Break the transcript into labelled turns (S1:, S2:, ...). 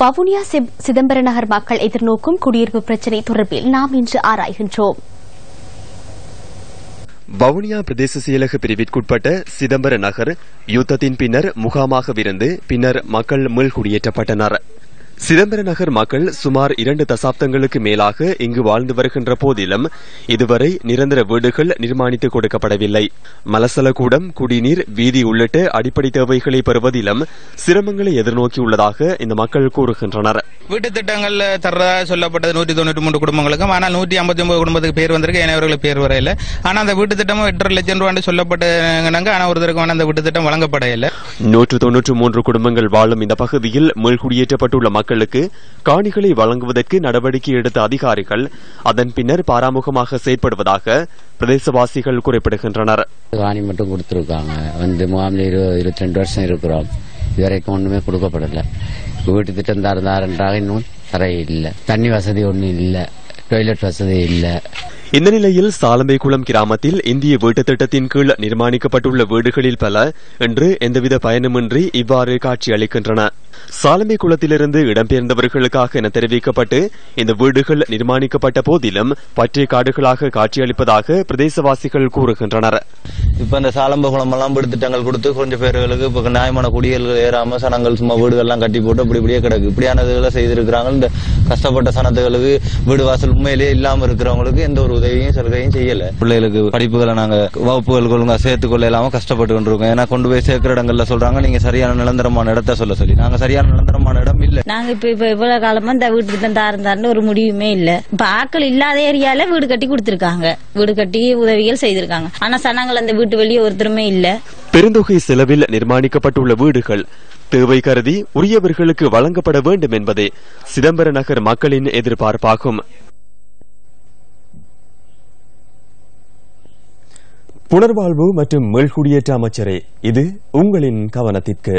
S1: வவுனியா சிதம்பர நகர் மக்கள் எதிர்நோக்கும் குடியிருப்பு பிரச்சினை தொடர்பில் நாம் இன்று ஆராய்கின்றோம்.
S2: வவுனியா பிரதேச செயலக பிரிவிற்குட்பட்ட சிதம்பர நகர் யுத்தத்தின் பின்னர் முகாமாகவிருந்து பின்னர் மக்கள் மீள்குடியேற்றப்பட்டனர். சிதம்பர நகர் மக்கள் சுமார் இரண்டு தசாப்தங்களுக்கு மேலாக இங்கு வாழ்ந்து வருகின்ற போதிலும் இதுவரை நிரந்தர வீடுகள் நிர்மாணித்து கொடுக்கப்படவில்லை. மலசலகூடம் குடிநீர் வீதி உள்ளிட்ட அடிப்படை தேவைகளை பெறுவதிலும் சிரமங்களை எதிர்நோக்கியுள்ளதாக இந்த மக்கள் கூறுகின்றனர்.
S3: வீட்டு திட்டங்கள்ல தர்றதா சொல்லப்பட்டது நூற்றி தொண்ணூற்றி மூன்று குடும்பங்களுக்கும். ஆனால் நூற்றி ஐம்பத்தி ஒன்பது குடும்பத்துக்கு பேர் வந்திருக்கு. ஏனையவர்களுக்கு பேர் வரையில? ஆனா அந்த வீட்டு திட்டமும் எட்டரை லட்சம் ரூபாய் சொல்லப்பட்டனாங்க ஆனா ஒருத்தருக்கும் அந்த வீட்டு திட்டம் வழங்கப்படையில
S2: நூற்று தொன்னூற்று மூன்று குடும்பங்கள் வாழும் இந்த பகுதியில் மீள்குடியேற்றப்பட்டுள்ள மக்களுக்கு காணிகளை வழங்குவதற்கு நடவடிக்கை எடுத்த அதிகாரிகள் அதன் பின்னர் பாராமுகமாக செயற்படுவதாக பிரதேசவாசிகள் குறிப்பிடுகின்றனர்.
S4: காணி மட்டும் கொடுத்துருக்காங்க. வந்து முகாமில் இரு இருபத்தி ரெண்டு வருஷம் இருக்கிறோம். இதுவரைக்கும் ஒண்ணுமே கொடுக்கப்படல. வீட்டு திட்டம் தர தாரன்றாக இன்னும் இல்லை தண்ணி வசதி ஒன்றும் இல்லை. டாய்லெட் வசதி இல்லை.
S2: இந்த நிலையில் சாலம்பைக்குளம் கிராமத்தில் இந்திய வீட்டுத் திட்டத்தின் கீழ் நிர்மாணிக்கப்பட்டுள்ள வீடுகளில் பல இன்று எந்தவித பயனுமின்றி இவ்வாறு காட்சியளிக்கின்றன சாலம்பை குளத்திலிருந்து இடம்பெயர்ந்தவர்களுக்காக என தெரிவிக்கப்பட்டு இந்த வீடுகள் நிர்மாணிக்கப்பட்ட போதிலும் பற்றிய காடுகளாக காட்சியளிப்பதாக பிரதேசவாசிகள் கூறுகின்றனர்.
S5: இப்ப இந்த சாலம்ப எல்லாம் வீடு திட்டங்கள் கொடுத்து கொஞ்சம் பேர்களுக்கு இப்ப நியாயமான குடியல்கள் ஏறாம சனங்கள் சும்மா வீடுகள்லாம் கட்டி போட்டு இப்படி இப்படியே கிடக்கு. இப்படியான செய்திருக்கிறாங்க. இந்த கஷ்டப்பட்ட சனத்துகளுக்கு வீடு வாசல் உண்மையிலேயே இல்லாம இருக்கிறவங்களுக்கு எந்த ஒரு உதவியும் சலுகையும் செய்யல. பிள்ளைகளுக்கு படிப்புகளை நாங்க வகுப்புகள் ஒழுங்கா சேர்த்து கொள்ள இல்லாம கஷ்டப்பட்டு கொண்டிருக்கோம். ஏன்னா கொண்டு போய் சேர்க்கிற இடங்கள்ல சொல்றாங்க நீங்க சரியான நிரந்தரமான இடத்த சொல்ல சொல்லி. நாங்க சரியான நிரந்தரமான இடம் இல்ல.
S6: நாங்க இப்ப இப்ப இவ்வளவு காலமா இந்த வீட்டு திட்டம் தாருந்தாருன்னு ஒரு முடிவுமே இல்ல. இப்ப ஆட்கள் இல்லாத ஏரியால வீடு கட்டி கொடுத்திருக்காங்க. வீடு கட்டி உதவிகள் செய்திருக்காங்க. ஆனா சனங்கள் அந்த வீட்டு வெளியே ஒருத்தருமே இல்ல.
S2: பெருந்தொகை செலவில் நிர்மாணிக்கப்பட்டுள்ள வீடுகள் தேவை கருதி உரியவர்களுக்கு வழங்கப்பட வேண்டும் என்பதே சிதம்பர நகர் மக்களின் எதிர்பார்ப்பாகும். புனர்வாழ்வு மற்றும் மீள்குடியேற்ற அமைச்சரே இது உங்களின் கவனத்திற்கு.